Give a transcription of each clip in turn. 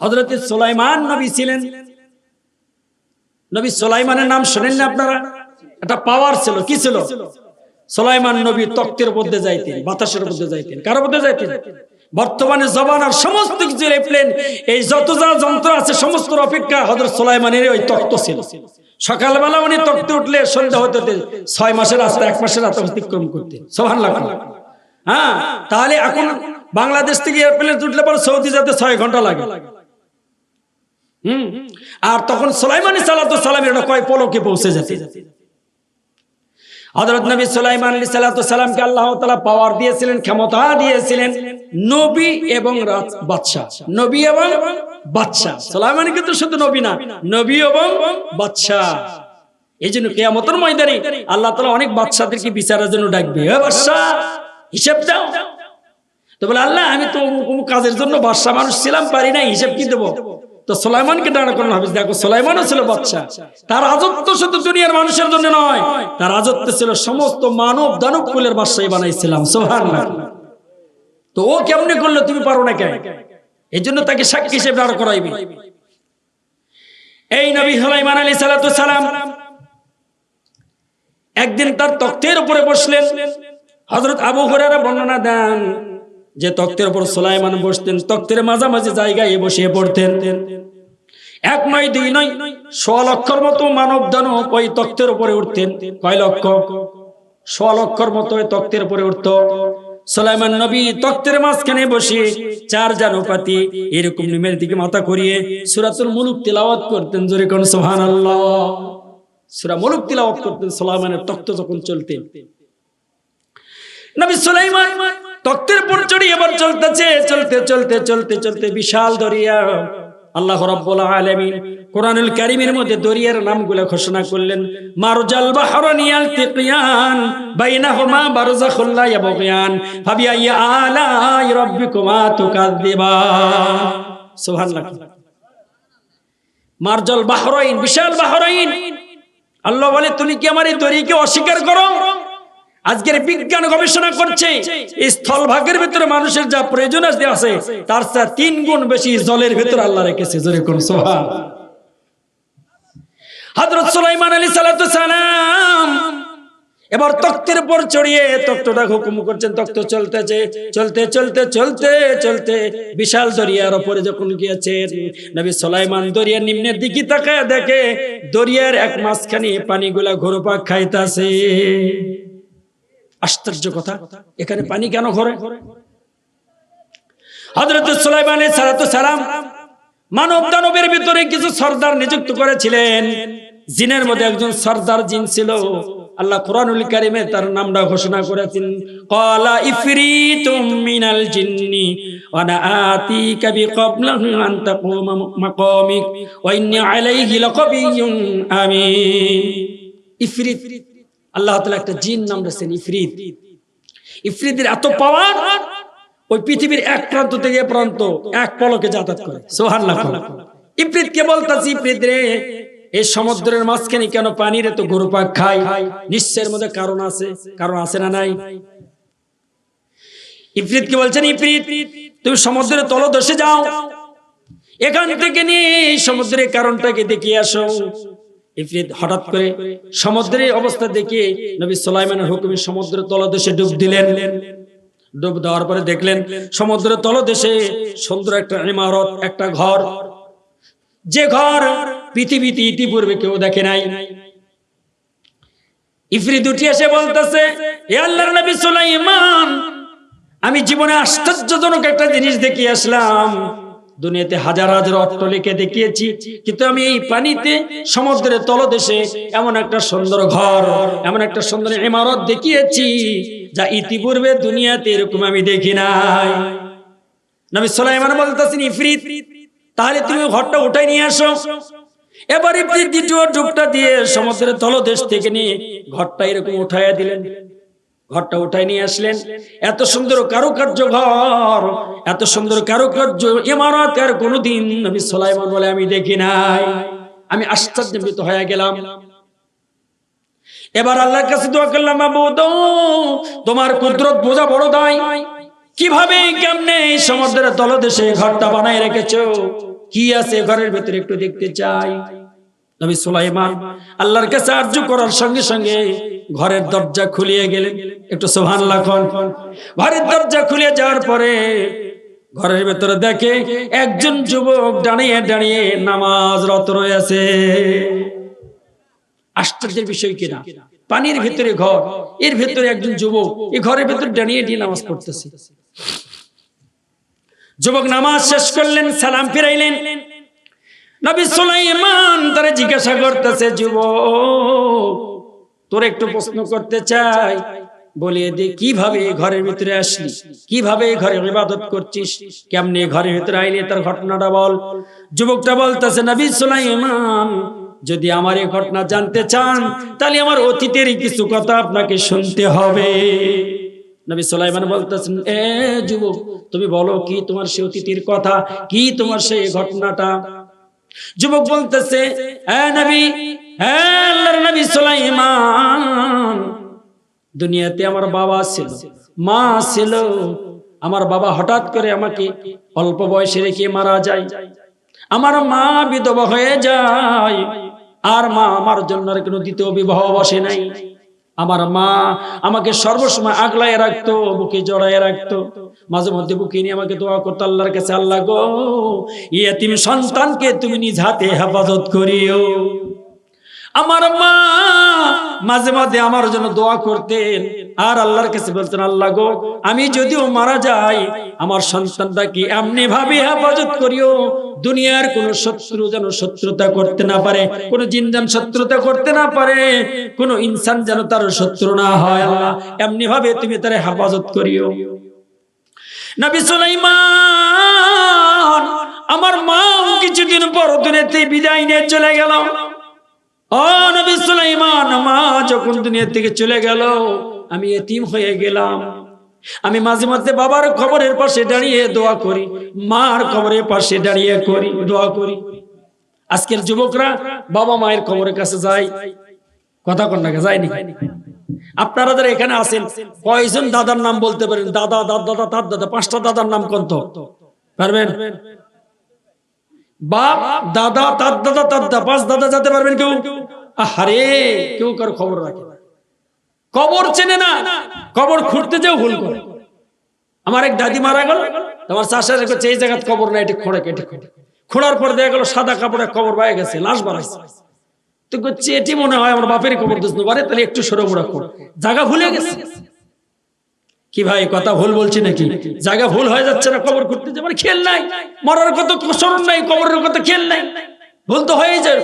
হজরত সোলাইমান নবী ছিলেন। নবী সোলাইমানের নাম শোনেন না আপনারা? একটা পাওয়ার ছিল। কি ছিল? সোলাইমান নবী তক্তের মধ্যে যাইতেন, বাতাসের মধ্যে যাইতেন। কারোর মধ্যে যাইতেন? বর্তমানে জবান আর সমস্ত কিছু প্লেন এই যত যা যন্ত্র আছে সমস্ত অপেক্ষা হজরত সোলাইমানের ওই তক্ত ছিল। সকালবেলা উনি তক্তে উঠলে সন্ধ্যা হতে হতে ছয় মাসের রাস্তা, এক মাসের রাস্তা অতিক্রম করতেন। সোহান লাখ হ্যাঁ তাহলে এখন বাংলাদেশ থেকে এয়ারপ্লেন উঠলে পরে সৌদি যেতে ছয় ঘণ্টা লাগে। আর তখন সোলাইমানি সালাত সালামের এটা কয় পলকে পৌঁছে যেতে। হযরত নবী সুলাইমান সালামকে আল্লাহ তাআলা পাওয়ার দিয়েছিলেন, ক্ষমতা দিয়েছিলেন নবী এবং রাজ- বাদশা নবী এবং বাদশা সুলাইমান কিন্তু শুধু নবী না, নবী এবং বাদশা এই জন্য কেয়ামতের ময়দানে আল্লাহ তাআলা অনেক বাদশাদেরকে বিচারের জন্য ডাকবে। হে বাদশা হিসাব দাও। তো বলে, আল্লাহ, আমি তো কাজের জন্য বাদশা মানুষ ছিলাম, পারি না হিসাব কি দেবো? তো সোলাইমানকে দাঁড়া করানো হবে। দেখো, সোলাইমানও ছিল বাচ্চা তার রাজত্ব শুধু দুনিয়ার মানুষের জন্য নয়, তার রাজত্ব ছিল সমস্ত মানব দানব কুলের বাদশাহী বানাইছিলাম। সোহান তো ও কেমনে করল তুমি পারো না কেন? এই জন্য তাকে সাক্ষী হিসেবে দাঁড় করাইবে। এই নবী সুলাইমান আলী সালাম একদিন তার তক্তের উপরে বসলেন। হজরত আবু হরারা বর্ণনা দেন যে তক্তের উপর সুলাইমান বসতেন, তক্তের মাঝামাঝি জায়গায় বসে পড়তেন। এক নয় দুই নয় ছ লক্ষর মতো মানব দানব ওই তক্তের উপরে উঠতেন। কয় লক্ষ? ছ লক্ষর মতো ওই তক্তের উপরে উঠত। সুলাইমান নবী তক্তের মাঝখানে বসে চার জানুপাতি এরকম নিমের দিকে মাথা করিয়ে সুরাতুল মুলুক তিলাওয়াত করতেন জোরে কোন সুবহানাল্লাহ। সুরা মুলুক তিলাওয়াত করতেন, সুলাইমানের তক্ত যখন চলতেন। নবী সুলাইমান তক্তের উপর চড়ি এবার চলতেছে, চলতে চলতে চলতে চলতে বিশাল দরিয়া। আল্লাহ রাব্বুল আলামিন কোরআনুল কারীমের মধ্যে দরিয়ার নামগুলো ঘোষণা করলেন, মারজাল বাহরানি আলতিকিয়ান বাইনাহুমা বারযাখুল লা ইয়াবগিয়ান ফাবিআইয়ি আলাই রাব্বিকুমা তুকাযযিবান সুবহানাল্লাহ। মারজাল বাহরাইন, বিশাল বাহরাইন। আল্লাহ বলে, তুমি কি আমার এই দরিয়াকে অস্বীকার করো? আজকের বিজ্ঞান গবেষণা করছে স্থল ভাগের ভিতরে মানুষের যা প্রয়োজন আছে তার চেয়ে তিন গুণ বেশি জলের ভিতরে আল্লাহ রেখেছে, জোরে কোন সোহান হযরত সুলাইমান আলী সালাম এবার তক্তের উপর চড়িয়ে তক্তটা হুকুম করছেন, তক্ত চলতেছে, চলতে চলতে চলতে চলতে, বিশাল দরিয়ার ওপরে যখন গিয়েছেন, নবী সুলাইমান দরিয়ার নিম্নের দিকে তাকায় দেখে, দরিয়ার এক মাঝখানে পানিগুলা ঘুরপাক খাইতাছে। আশ্চর্য কথা। এখানে পানি কেন ঘরে? হজরত মানব দানবের ভিতরে কিছু সর্দার নিযুক্ত করেছিলেন। জিনের মধ্যে একজন সর্দার জিন ছিল। আল্লাহ কোরআনুল কারিমে তার নামটা ঘোষণা করেছেন। ক্বালা ইফরিতুম মিনাল জিন্নি আনা আতিকা বিকাবলাহু আন তাকুমা মাকামিক ওয়া ইন্নী আলাইহি লাকাবিয়্যুন আমিন। ইফরিত আল্লাহ তাআলা একটা জিন নাম দিয়েছেন ইফরিত ইফরিতের এত পাওয়ার, ওই পৃথিবীর এক প্রান্ত থেকে প্রান্ত, এক পলকে যাতায়াত করে। সোহান্লাহ ইফরিত কে বলতাছি ইফরিত রে, এই সমুদ্রের মাঝখানে কেন পানির এত গরুপাক খাই নিশ্চয়ের মধ্যে কারণ আছে কারণ আছে না নাই? ইফরিত কি বলছেন ইফরিত তুমি সমুদ্রের তলদেশে যাও। এখান থেকে নিয়ে সমুদ্রের কারণটাকে দেখিয়ে আসো। ইফরিত হঠাৎ করে সমুদ্রের অবস্থা দেখে নবী সুলাইমানের হুকুমে সমুদ্রের তলদেশে ডুব দিলেন। ডুব দেওয়ার পরে দেখলেন সমুদ্রের তলদেশে সুন্দর একটা ইমারত, একটা ঘর। যে ঘর পৃথিবীতে ইতিপূর্বে কেউ দেখে নাই। ইফরি দুটি এসে বলতেছে, এ আল্লাহর নবী সুলাইমান, আমি জীবনে আশ্চর্যজনক একটা জিনিস দেখিয়ে আসলাম। দুনিয়াতে হাজার হাজার অট্টলিকে দেখিয়েছি, কিন্তু আমি এই পানিতে, সমুদ্রের তলদেশে এমন একটা সুন্দর ঘর, এমন একটা সুন্দর ইমারত দেখিয়েছি, যা ইতিপূর্বে দুনিয়াতে এরকম আমি দেখি নাই। নবী সুলাইমান বলতেছেন, ইফরিত, তাহলে তুমি ঘরটা উঠাই নিয়ে আসো। এবার ইফরিত দ্বিতীয় ডুবটা দিয়ে সমুদ্রের তলদেশ থেকে নিয়ে ঘরটা এরকম উঠাইয়া দিলেন। ঘরটা উঠাই নিয়ে আসলেন। এত সুন্দর কারুকার্য ঘর, এত সুন্দর কারুকার্য ইমারত আর কোনোদিন নবী সুলাইমান বলে আমি দেখি নাই। আমি আশ্চর্যবিত হয়ে গেলাম। এবার আল্লাহর কাছে দোয়া করলাম, মাবুদ, তোমার কুদরত বোঝা বড় দায়। কীভাবে কেমনে সমুদ্রের তলদেশে ঘরটা বানাই রেখেছো? কি আছে ঘরের ভেতরে একটু দেখতে চাই। নবী সুলাইমান আল্লাহর কাছে আর্য করার সঙ্গে সঙ্গে ঘরের দরজা খুলিয়ে গেলেন। একটু সুবহানাল্লাহ কোন। ঘরের দরজা খুলে যাওয়ার পরে ঘরের ভেতরে দেখে একজন যুবক দাঁড়িয়ে দাঁড়িয়ে নামাজ রত রয়েছে। আশ্চর্যের বিষয় কিনা পানির ভিতরে ঘর, এর ভেতরে একজন যুবক, এই ঘরের ভেতরে দাঁড়িয়ে দিয়ে নামাজ পড়তেছে। যুবক নামাজ শেষ করলেন, সালাম ফিরাইলেন। নবী সুলাইমান তারে জিজ্ঞাসা করতেছে, যুবক, তোর একটু প্রশ্ন করতে চাই। বলিয়ে দে কীভাবে ঘরের ভিতরে আসলি? কীভাবে ঘরে ইবাদত করছিস? কেমনে ঘরের ভিতরে আইলে? তার ঘটনাটা বল। যুবকটা বলতেছে, নবী সুলাইমান, যদি আমার এই ঘটনা জানতে চান, তাহলে আমার অতীতের কিছু কথা আপনাকে শুনতে হবে। নবী সুলাইমান বলতেছেন, এ যুবক, তুমি বলো, কি তোমার সে অতীতের কথা? কি তোমার সেই ঘটনাটা? যুবক বলতেছে হ্যাঁ হ্যাঁ দুনিয়াতে আমার বাবা ছিল, মা ছিল, আমার বাবা হঠাৎ করে আমাকে অল্প বয়সে রেখে মারা যায়। আমার মা বিধবা হয়ে যায়, আর মা আমার জন্য আর কোনো দ্বিতীয় বিবাহ বসে নাই। আমার মা আমাকে সর্বসময় আগলায় রাখতো, বুকে জড়ায় রাখতো। মাঝে মধ্যে বুকে নিয়ে আমাকে দোয়া করতো, আল্লাহর কাছে, আল্লাহ গো ইয়ে তুমি সন্তানকে তুমি নিজ হাতে হেফাজত করিও। আমার মা মাঝে মাঝে আমার জন্য দোয়া করতেন। আর আল্লাহর কাছে বলতেন, আল্লাহ গো, আমি যদিও মারা যাই, আমার সন্তানটাকে এমনি ভাবে হেফাজত করিও? দুনিয়ার কোন শত্রু যেন শত্রুতা করতে না পারে, কোন জিন যেন শত্রুতা করতে না পারে, কোন ইনসান যেন তার শত্রু না হয়, আল্লাহ এমনি ভাবে তুমি তার হেফাজত করিও। নবী সুলাইমান, আমার মা কিছুদিন পর দুনিয়াতে বিদায় নিয়ে চলে গেল। আমি মাঝে মাঝে বাবার খবরের পাশে দাঁড়িয়ে দোয়া করি, মার খবরের পাশে দাঁড়িয়ে করি, দোয়া করি। আজকের যুবকরা বাবা মায়ের খবরের কাছে যায়। কথা কন্যাকে যায়নি? আপনারা যারা এখানে আছেন, কয়জন দাদার নাম বলতে পারেন? দাদা দাদা দাদা, তার দাদা, পাঁচটা দাদার নাম কন্ত পারবেন? বাপ, দাদা, তার দাদা তার দাদা, পাঁচ দাদা যেতে পারবেন কেউ? আরে কেউ কারও খবর রাখে কবর চেনে না কবর খুঁড়তে যেও ভুল করে। আমার এক দাদি মারা গেল তোমার চাষের কাছে এই জায়গায় কবর না এটি খোঁড়ে কেটে খোঁড়ে। খোঁড়ার পর দেখা গেল, সাদা কাপড়ে কবর বাইরে গেছে, লাশ বাড়াইছে এটি মনে হয় আমার বাপের কবর দিস পারে, তাহলে একটু সরে মোড়া কর জায়গা ভুলে গেছে। কি ভাই, কথা ভুল বলছি নাকি? জায়গা ভুল হয়ে যাচ্ছে না কবর করতে যাবার খেল নাই। মরার কত স্মরণ নাই কবরের কত খেল নাই। ভুল তো হয়েই যায়।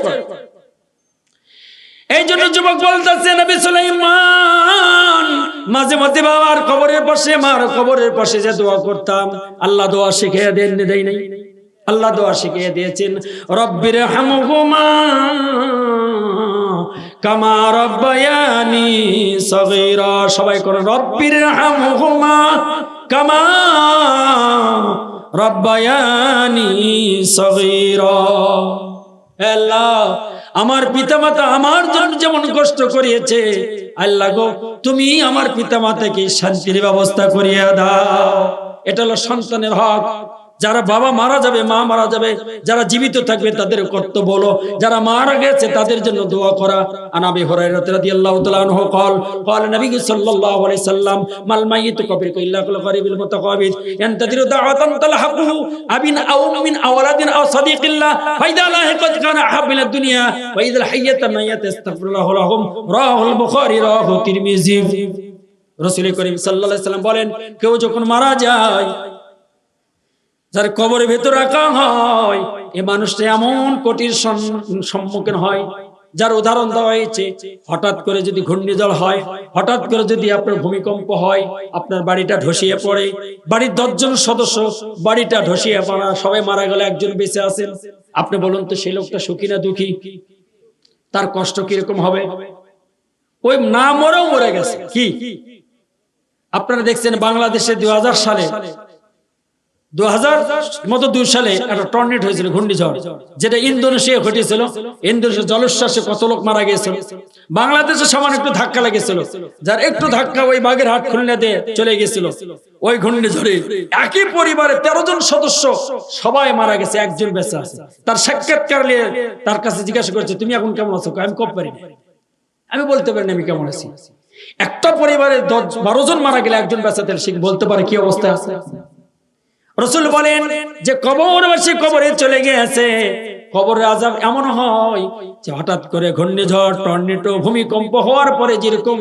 এই জন্য যুবক বলতেছে, নবী সুলাইমান, মাঝে মাঝে বাবার কবরের পাশে, মার কবরের পাশে যে দোয়া করতাম, আল্লাহ দোয়া শিখিয়ে দেন দেই নাই। আল্লাহ দোয়া শিখিয়ে দিয়েছেন, রব্বির হামহুমা কামা রব্বায়ানি সগীরা। সবাই করে, রব্বির হামহুমা কামা রব্বায়ানি সগীরা। আল্লাহ আমার পিতামাতা আমার জন্য যেমন কষ্ট করিয়েছে, আল্লাহ গো, তুমি আমার পিতামাতাকে শান্তির ব্যবস্থা করিয়া দাও। এটা হলো সন্তানের হক। যারা বাবা মারা যাবে, মা মারা যাবে, যারা জীবিত থাকবে তাদের কর্তব্য হলো, যারা মারা গেছে তাদের জন্য দোয়া করা। আনাবি হুরায়রাত রাদিয়াল্লাহু তাআলা আনহু কল কল নবী সাল্লাল্লাহু আলাইহি সাল্লাম, মাল মাইয়িতু কাবিরকু ইল্লা কুল গরিবিল মুতাকাবিদ ইয়ানতাদিরু দাওয়াতান তালহাকুহু, আবিন আও মিন আওলাদিন আও সাদিকিল্লাহ ফাইদা লাহিকাত কানা আহাব মিনাদ দুনিয়া, ওয়া ইযাল হাইয়াত মাইয়াত ইস্তাগফিরুল্লাহু লাহুম, রাহুল বুখারী, রাহু তিরমিজি। রাসূলুল্লাহ করিম সাল্লাল্লাহু আলাইহি সাল্লাম বলেন, কেউ যখন মারা যায় যার কবরের ভেতর রাখা হয়, এ মানুষটা এমন কঠিন সম্মুখীন হয়, যার উদাহরণ দেওয়া হয়েছে, হঠাৎ করে যদি ঘূর্ণিঝড় হয়, হঠাৎ করে যদি আপনার ভূমিকম্প হয়, আপনার বাড়িটা ধসিয়ে পড়ে, বাড়ির দশজন সদস্য বাড়িটা ধসিয়ে পড়া, সবাই মারা গেলে একজন বেঁচে আছেন। আপনি বলুন তো, সেই লোকটা সুখী না দুঃখী? তার কষ্ট কীরকম হবে? ওই না মরেও মরে গেছে। কি? আপনারা দেখছেন বাংলাদেশে দু হাজার সালে যার একটু ধাক্কা ওই বাগের হাট খুলনা দিয়ে চলে গেছিল ওই ঘূর্ণিঝড়ে একই পরিবারে তেরো জন সদস্য সবাই মারা গেছে, একজন বেঁচে আছে। তার সাক্ষাৎকার নিয়ে তার কাছে জিজ্ঞাসা করছে, তুমি এখন কেমন আছো? আমি কব পারি আমি বলতে পারি না আমি কেমন আছি। একটা পরিবারে দশ বারো জন মারা গেলে একজন বেঁচে তাহলে সে বলতে পারে কি অবস্থা আছে? রসুল বলেন যে কবরবাসী কবরে চলে গিয়েছে। কবরের আজাব এমন হয় যে হঠাৎ করে ঘূর্ণিঝড় টর্নেটো ভূমিকম্প হওয়ার পরে যেরকম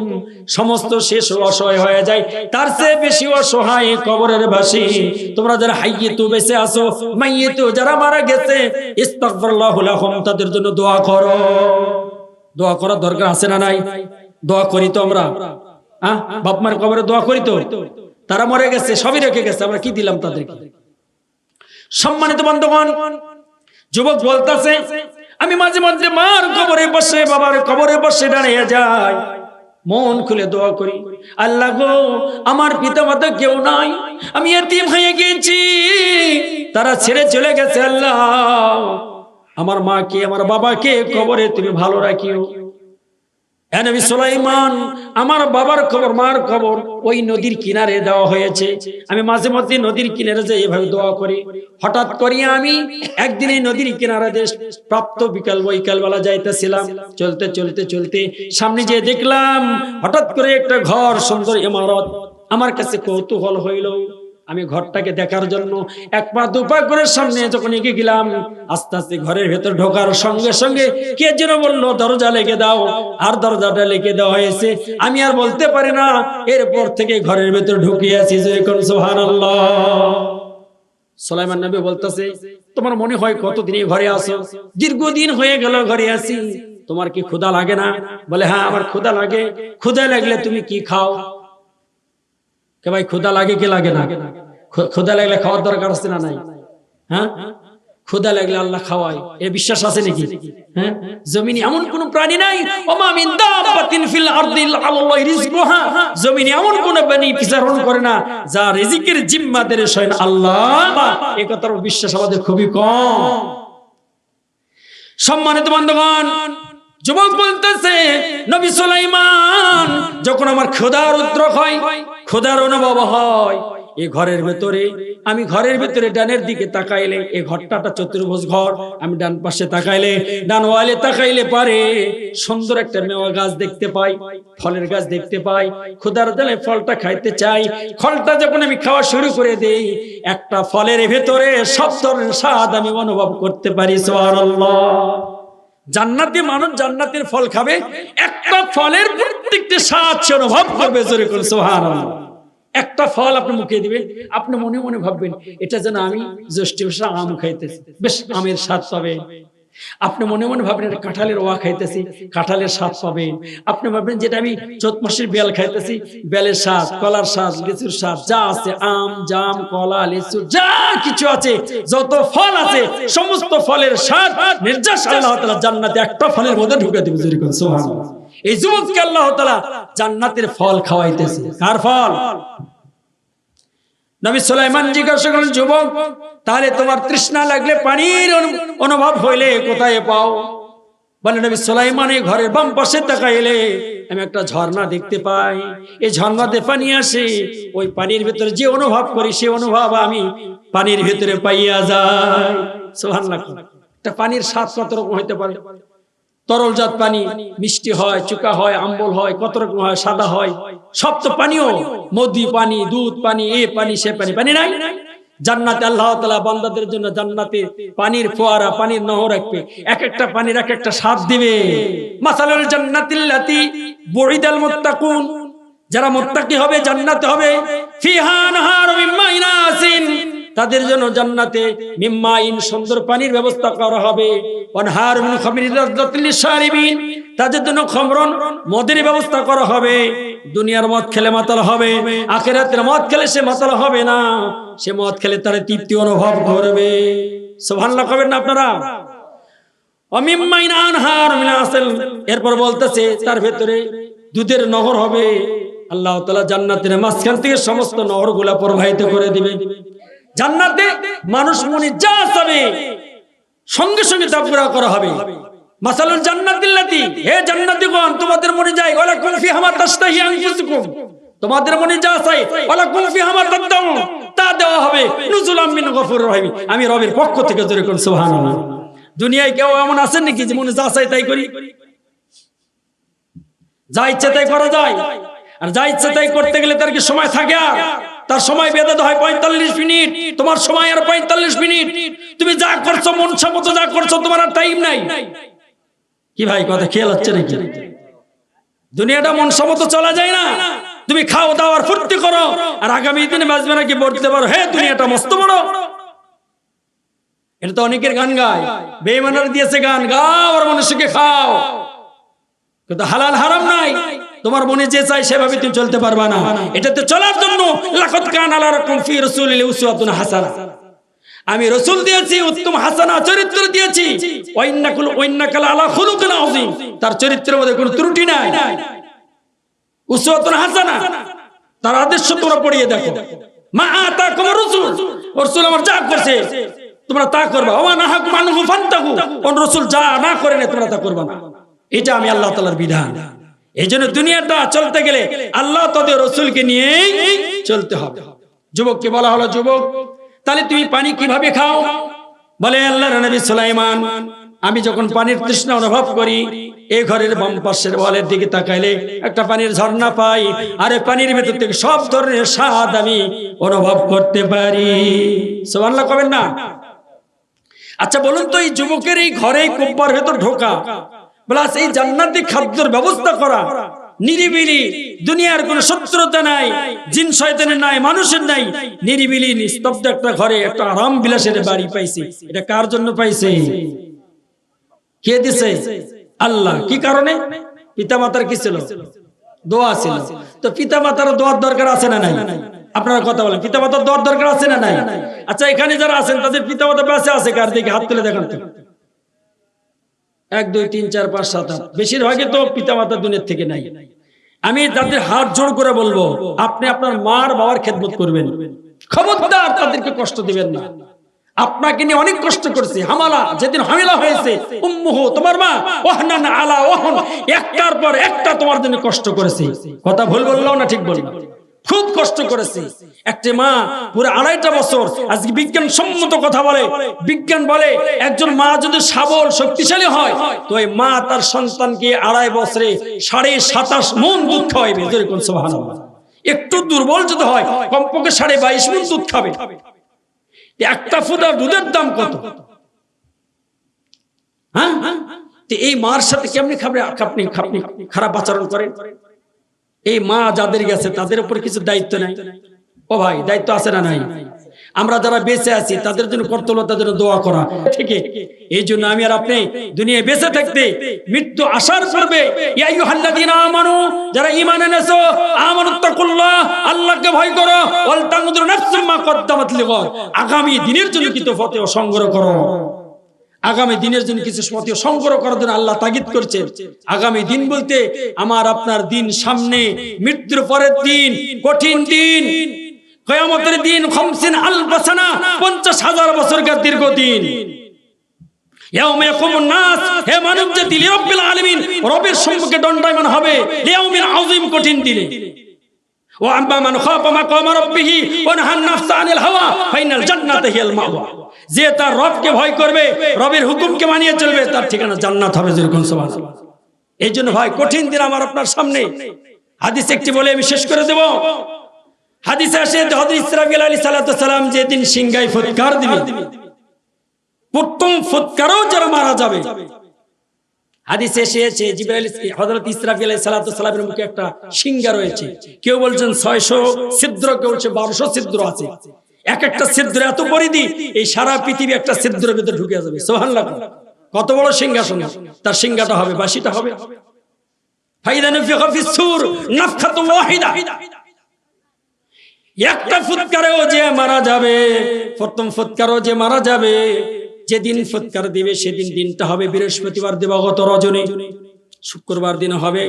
সমস্ত শেষ অসহায় হয়ে যায়, তার চেয়ে বেশি অসহায় কবরের বাসী তোমরা যারা হাইয়ে তো বেঁচে আসো মাইয়ে তো যারা মারা গেছে, ইস্তাগফিরুল্লাহ লাহুম, তাদের জন্য দোয়া করো। দোয়া করার দরকার আছে না নাই? দোয়া করি তো আমরা। হ্যাঁ বাপ মার কবরে দোয়া করি তো? তারা মরে গেছে, সবই রেখে গেছে, আমরা কি দিলাম তাদেরকে? সম্মানিত বন্ধুগণ, যুবক বলতাছে, আমি মাঝে মাঝে মার কবরে বসে, বাবার কবরে বসে দাঁড়িয়ে যাই। মন খুলে দোয়া করি, আল্লাহ গো, আমার পিতা মাতা কেউ নাই, আমি এতিম হয়ে গেছি তারা ছেড়ে চলে গেছে, আল্লাহ। আমার মাকে আমার বাবাকে কবরে তুমি ভালো রাখিও। আমার বাবার খবর, মার খবর ওই নদীর কিনারে দেওয়া হয়েছে। আমি মাঝে মধ্যে নদীর কিনারে যাই এভাবে দোয়া করি। হঠাৎ করি আমি একদিন এই নদীর কিনারে দেশ প্রাপ্ত বিকাল বৈকাল বেলা যাইতেছিলাম। চলতে চলতে চলতে সামনে যে দেখলাম, হঠাৎ করে একটা ঘর, সুন্দর ইমারত। আমার কাছে কৌতূহল হইল। আমি ঘরটাকে দেখার জন্য এক পা, দু পা করে সামনে যখন এগিয়ে গেলাম, আস্তে আস্তে ঘরের ভেতর ঢোকার সঙ্গে সঙ্গে কে যেন বলল, দরজা লেগে দাও। আর দরজাটা লেগে দেওয়া হয়েছে। আমি আর বলতে পারি না, এরপর থেকে ঘরের ভেতর ঢুকিয়ে আছি যে কোন সোহান সোলাইমান নবী বলতেছে, তোমার মনে হয় কতদিন ঘরে আসো দীর্ঘদিন হয়ে গেল ঘরে আসি তোমার কি ক্ষুধা লাগে না? বলে হ্যাঁ আমার ক্ষুধা লাগে। ক্ষুধা লাগলে তুমি কি খাও? কে ভাই, ক্ষুধা লাগে কি লাগে না? ক্ষুধা লাগলে খাওয়ার দরকার আছে না নাই? হ্যাঁ? ক্ষুধা লাগলে আল্লাহ খাওয়ায়। এ বিশ্বাস আছে নাকি? হ্যাঁ? জমিনে এমন কোন প্রাণী নাই? ওমা মিন দাব্বাতিন ফিল আরদি আল্লাহু রিজকুহা। জমিনে এমন কোন প্রাণী বিচারণ করে না, যা রিজিকের জিম্মাদের স্বয়ং আল্লাহ। এই কথার বিশ্বাস আমাদের খুবই কম। সম্মানিত বন্ধুগণ, যুবক বলতেছে, নবী সুলাইমান, যখন আমার ক্ষুধার উদ্রক হয় ক্ষুধার অনুভব হয়। এই ঘরের ভেতরে, আমি ঘরের ভেতরে ডানের দিকে তাকাইলে এই ঘরটাটা চতুর্ভুজ ঘর, আমি ডান পাশে তাকাইলে, ডান ওয়ালে তাকাইলে পারে, সুন্দর একটা মেওয়া গাছ দেখতে পাই, ফলের গাছ দেখতে পাই ক্ষুধার দিলে ফলটা খাইতে চাই, ফলটা যখন আমি খাওয়া শুরু করে দেই, একটা ফলের ভেতরে সব ধরনের স্বাদ আমি অনুভব করতে পারি, সুবহানাল্লাহ। জান্নাতি মানুষ জান্নাতের ফল খাবে, একটা ফলের প্রত্যেকটা স্বাদ অনুভব করবে, জোরে করে সুবহানাল্লাহ। একটা ফল আপনি মুখে দিবেন, আপনি মনে মনে ভাববেন, এটা যেন আমি জ্যৈষ্ঠ মাসে আম খাইতেছি। বেশ, আমের স্বাদ পাবে আপনি মনে মনে ভাববেন, এটা কাঁঠালের ওয়া খাইতেছি, কাঁঠালের স্বাদ পাবেন। আপনি ভাববেন, যেটা আমি চোদ্দ মাসের বেল খাইতেছি, বেলের স্বাদ, কলার স্বাদ, লিচুর স্বাদ, যা আছে, আম, জাম, কলা, লিচু, যা কিছু আছে, যত ফল আছে, সমস্ত ফলের স্বাদ, নির্যাস আল্লাহ তাআলা জান্নাতে একটা ফলের মধ্যে ঢুকে দিবে সুবহানাল্লাহ। এই যুবককে আল্লাহ তাআলা জান্নাতের ফল খাওয়াইতেছে। কার ফল? নবী জিজ্ঞাসা করলেন, যুবক, তাহলে তোমার তৃষ্ণা লাগলে পানির অনুভব হইলে কোথায় পাও? বলে নবী ঘরের বাম পাশে তাকাইলে, আমি একটা ঝর্ণা দেখতে পাই। এই ঝর্ণাতে পানি আসে। ওই পানির ভিতরে যে অনুভব করি, সে অনুভব আমি পানির ভিতরে পাইয়া যাই। সুবহানাল্লাহ। একটা পানির স্বাদ কত রকম হইতে পারে? তরলজাত পানি, মিষ্টি হয়, চুকা হয়, আম্বল হয়, কত রকম হয়, সাদা হয়, সব তো পানিও মদি পানি, দুধ পানি, এ পানি, সে পানি পানি নাই। জান্নাতে আল্লাহ তালা বান্দাদের জন্য জান্নাতে পানির ফোয়ারা, পানির নহর রাখবে এক একটা পানির এক একটা স্বাদ দিবে। মাসালুল জান্নাতিল্লাতি বুইদাল মুত্তাকুন, যারা মুত্তাকি হবে, জান্নাতে হবে। ফিহা নাহার মিন মাইন আসিন তাদের জন্য জান্নাতে মিম্মাইন সুন্দর পানির ব্যবস্থা করা হবে। অনহার মিন খামির লাযযাতিল লিশারিবিন তাদের জন্য খমরন, মদের ব্যবস্থা করা হবে। দুনিয়ার মদ খেলে মাতাল হবে। আখেরাতের মদ খেলে সে মাতাল হবে না। সে মদ খেলে তার তৃপ্তি অনুভব করবে। সুবহানাল্লাহ কবেন না আপনারা? অমিম্মাইন আনহার মিন আসল। এরপর বলতেছে, তার ভেতরে দুধের নহর হবে। আল্লাহ তাআলা জান্নাতের মাঝখান থেকে সমস্ত নহরগুলা প্রবাহিত করে দিবে। জান্নাতে মানুষ মনে যা চাবে, সঙ্গে সঙ্গে তা পুরা করা হবে। মাসালুল জান্নাতিল্লাতি হে জান্নাতীগণ, তোমাদের মনে যায় ওয়ালা হামা তোমাদের মনে যা চাই ওয়ালা হামা তাদাউ তা দেওয়া হবে। নুজুলাম মিন গফুরুর রহিম। আমি রবের পক্ষ থেকে জোরে কোন সুবহানাল্লাহ। দুনিয়ায় কেউ এমন আছেন নাকি যে মনে যা চাই তাই করি? যা ইচ্ছে তাই করা যায়। আর যা ইচ্ছে তাই করতে গেলে তার কি সময় থাকে আর? তার সময় বেঁধে হয় পঁয়তাল্লিশ মিনিট। তোমার সময় আর পঁয়তাল্লিশ মিনিট। তুমি যা করছ, মন মতো যা করছ, তোমার আর টাইম নাই। কি ভাই, কথা খেয়াল হচ্ছে নাকি? দুনিয়াটা মন মতো চলা যায় না। তুমি খাও, দাও আর ফুর্তি করো। আর আগামী দিনে বাঁচবে নাকি, বলতে পারো হে দুনিয়াটা মস্ত বড়। এটা তো অনেকের গান গায়। বেমানার দিয়েছে গান, গাও আর মানুষকে খাও। কিন্তু হালাল হারাম নাই। তোমার মনে যে চাই সেভাবে তুমি চলতে পারবা না। এটাতে চলার জন্য। লাখত কান আলা রকম ফি রাসূলিল উসওয়াতুন হাসানা। আমি রসুল দিয়েছি, উত্তম হাসানা চরিত্র দিয়েছি। ওয়াইন্নাকুল ওয়াইন্নাকাল আলা খুলুকিন আযীম। তার চরিত্রের মধ্যে কোনো ত্রুটি নাই। উসওয়াতুন হাসানা, তার আদর্শ তোমরা পড়িয়ে দেখো। মা আতাকুম রাসূল রাসূল আমার যা করছে, তোমরা তা করবা। ওয়া নাহাকুম আনহু ফান্তাহু কোন রাসূল যা না করে না তোমরা তা করবা না। এটা আমি আল্লাহ তাআলার বিধান। এই জন্য দুনিয়াটা চলতে গেলে আল্লাহ তাদের রসুলকে নিয়েই চলতে হবে। যুবককে বলা হলো, যুবক, তাহলে তুমি পানি কীভাবে খাও? বলে আল্লাহ নবী সুলাইমান, আমি যখন পানির তৃষ্ণা অনুভব করি, এই ঘরের বাম পাশের ওয়ালের দিকে তাকাইলে একটা পানির ঝর্ণা পাই আর পানির ভেতর থেকে সব ধরনের স্বাদ আমি অনুভব করতে পারি। সোমান্লা কবেন না? আচ্ছা বলুন তো, এই যুবকের এই ঘরে কোব্বার ভেতর ঢোকা প্লাস এই জান্নাতি খাদ্যের ব্যবস্থা করা। নিরিবিলি, দুনিয়ার কোন শত্রুতা নাই, জিন শয়তানের নাই, মানুষের নাই। নিরিবিলি, নিস্তব্ধ একটা ঘরে, একটা আরাম বিলাসের বাড়ি পাইছে। এটা কার জন্য পাইছে? কে দিছে? আল্লাহ। কি কারণে? পিতা মাতার কি ছিল? দোয়া ছিল। তো পিতা মাতার দোয়ার দরকার আছে না নাই? আপনারা কথা বলেন পিতা মাতার দোয়ার দরকার আছে না নাই? আচ্ছা এখানে যারা আছেন, তাদের পিতা মাতা বেঁচে আছে, কার দিকে? হাত তুলে দেখান এক, দুই, তিন, চার, পাঁচ, সাত, আট। বেশিরভাগই তো পিতা মাতা দুনিয়ার থেকে নাই। আমি তাদের হাত জোড় করে বলব, আপনি আপনার মার বাবার খেদমত করবেন। খবরদার তাদেরকে কষ্ট দিবেন না। আপনাকে নিয়ে অনেক কষ্ট করেছে। হামালা, যেদিন হামিলা হয়েছে উম্মুহ তোমার মা ওহনান আলা ওহন একটার পর একটা তোমার জন্য কষ্ট করেছে। কথা ভুল বললাম না ঠিক বললাম। খুব কষ্ট করেছে। একটা মা পুরো আড়াইটা বছর আজকে বিজ্ঞান সম্মত কথা বলে। বিজ্ঞান বলে, একজন মা যদি সাবল, শক্তিশালী হয়, তো ওই মা তার সন্তানকে আড়াই বছরে সাড়ে সাতাশ মন দুধ খাওয়াইবে। যেরকম সোহান একটু দুর্বল যদি হয়, কমপক্ষে সাড়ে বাইশ মন দুধ খাবে। একটা ফুটার দুধের দাম কত? হ্যাঁ? এই মার সাথে কেমনি খাবে? আপনি খারাপ আচরণ করেন? এই মা যাদের গেছে, তাদের উপর কিছু দায়িত্ব নাই। ও ভাই, দায়িত্ব আছে না নাই? আমরা যারা বেঁচে আছি, তাদের জন্য কর্তব্য জন্য দোয়া করা। ঠিক এই জন্য আমি আর আপনি দুনিয়ায় বেঁচে থাকতে মৃত্যু আসার পূর্বে যারা ঈমান এনেছো আল্লাহকে ভয় করো আগামী দিনের জন্য কিছু ফতে সংগ্রহ করো? আগামী দিনের জন্য কিছু সময় সংগ্রহ করার জন্য আল্লাহ তাগিদ করছেন আগামী দিন বলতে আমার আপনার দিন সামনে, মৃত্যুর পরের দিন, কঠিন দিন, কয়ামতের দিন খমসিন আল বাসানা, পঞ্চাশ হাজার বছরকার দীর্ঘ দিন ইয়াউমে ইয়াকুমুন নাস, হে মানব জাতি আলামিন, রবের সম্মুখে দণ্ডায়মান হবে। কঠিন দিনে। ও আম্মা যে তার রবকে ভয় করবে, রবের হুকুমকে মানিয়ে চলবে, তার ঠিকানা জান্নাত হবে যেরকম এই জন্য ভাই, কঠিন দিন আমার আপনার সামনে। হাদিস একটি বলে আমি শেষ করে দেব। হাদিসে আসে হযরত ইসরাফিল সালাম যেদিন সিংহায় ফুৎকার দিবে প্রথম ফুৎকারও যারা মারা যাবে হাদিসে এসেছে সালামের মুখে একটা রয়েছে। কেউ বলছেন 600 ছিদ্র, কেউ বলছে 1200 ছিদ্র আছে। এক একটা ছিদ্র এত পরিধি, এই সারা পৃথিবী একটা ভিতরে ঢুকে যাবে। কত বড় সিংহাসন। তার সিংহাটা হবে বাসিটা হবে। একটা ফুৎকারেও যে মারা যাবে, প্রথম ফুৎকারও যে মারা যাবে যেদিন ফুৎকার দিবে, সেদিন দিনটা হবে বৃহস্পতিবার দিবাগত রজনী। শুক্রবার দিন হবে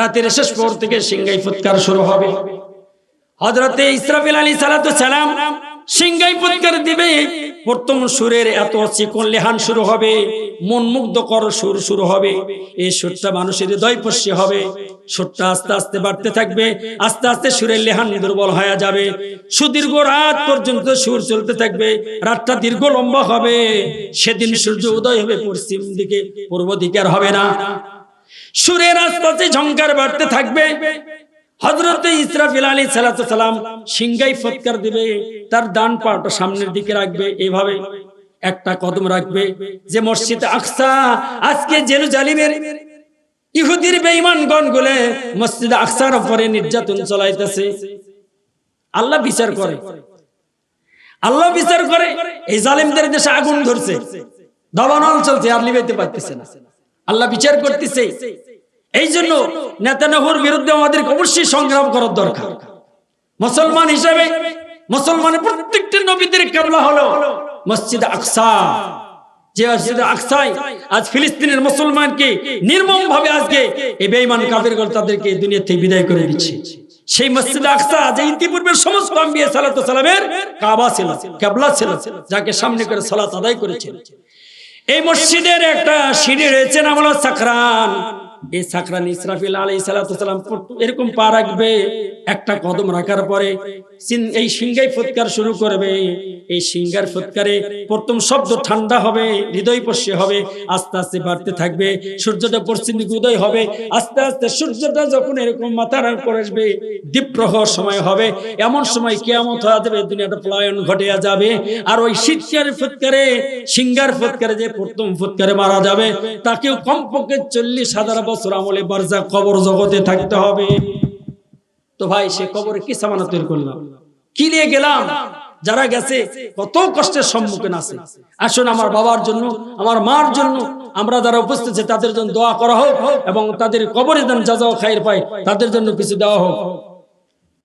রাতের শেষ পর থেকে সিংহাই ফুৎকার শুরু হবে। হজরতে ইসরাফিল আলী সালাতু সালাম সিংগাই ফুৎকার দিবে, প্রথম সুরের এত চিকন লেহান শুরু হবে, মন মুগ্ধ কর সুর শুরু হবে। এই সুরটা মানুষের হৃদয় পশ্য হবে। সুরটা আস্তে আস্তে বাড়তে থাকবে, আস্তে আস্তে সুরের লেহান দুর্বল হয়ে যাবে। সুদীর্ঘ রাত পর্যন্ত সুর চলতে থাকবে, রাতটা দীর্ঘ লম্বা হবে। সেদিন সূর্য উদয় হবে পশ্চিম দিকে, পূর্ব দিকে আর হবে না। সুরের আস্তে আস্তে ঝঙ্কার বাড়তে থাকবে। হজরত ইসরাফিল আলী সালাম সিংগাই ফৎকার দিবে, তার ডান পাটা সামনের দিকে রাখবে, এভাবে একটা কদম রাখবে, যে মসজিদ আকসা, আজকে জেরুজালিমের ইহুদির বেঈমানগণ গুলে মসজিদ আকসার উপরে নির্যাতন চলাইতেছে। আল্লাহ বিচার করে। আল্লাহ বিচার করে, এই জালিমদের দেশে আগুন ধরছে। দাবানল চলছে আর লিবাইতে পারতেছে না। আল্লাহ বিচার করতেছে। এই জন্য নেতানহুর বিরুদ্ধে আমাদের অবশ্যই সংগ্রাম করার দরকার। মুসলমান হিসেবে, মুসলমানের প্রত্যেকটি নবীদের কেবলা হলো মসজিদ আকসা। যে আজ ফিলিস্তিনের মুসলমানকে নির্মম ভাবে আজকে এই বেঈমান কাফেরগণ তাদেরকে দুনিয়া থেকে বিদায় করে দিচ্ছে। সেই মসজিদ আকসা যে ইতিপূর্বের সমস্ত আম্বিয়া সালাত সালামের কাবা ছিল, কেবলা ছিল, যাকে সামনে করে সালাত আদায় করেছেন এই মসজিদের একটা সিঁড়ি রয়েছে, নাম হলো সাকরান। এই সাকরান ইসরাফিল আলী সালাম এরকম পা রাখবে, একটা কদম রাখার পরে এই সিংগাই ফুৎকার শুরু করবে। এই সিঙ্গার ফুৎকারে প্রথম শব্দ ঠান্ডা হবে, হৃদয় হবে, আস্তে আস্তে বাড়তে থাকবে, সূর্যটা পশ্চিম দিকে উদয় হবে, আস্তে আস্তে সূর্যটা যখন এরকম মাথার দ্বীপ্রহর সময় হবে। এমন সময় কেমন হয়ে যাবে, দুনিয়াটা পলায়ন ঘটে যাবে। আর ওই শীতকার ফুৎকারে সিঙ্গার ফুৎকারে যে প্রথম ফুৎকারে মারা যাবে, তাকেও কমপক্ষে চল্লিশ হাজার বছর আমলে বারজা কবর জগতে থাকতে হবে। তো ভাই, সে কবরে কি সামানা তৈরি করলাম? কি নিয়ে গেলাম? যারা গেছে, কত কষ্টের সম্মুখীন আছে। আসুন আমার বাবার জন্য, আমার মার জন্য আমরা যারা উপস্থিত তাদের জন্য দোয়া করা হোক এবং তাদের কবরে যেন যা যাওয়া খাই পায়, তাদের জন্য কিছু দেওয়া হোক।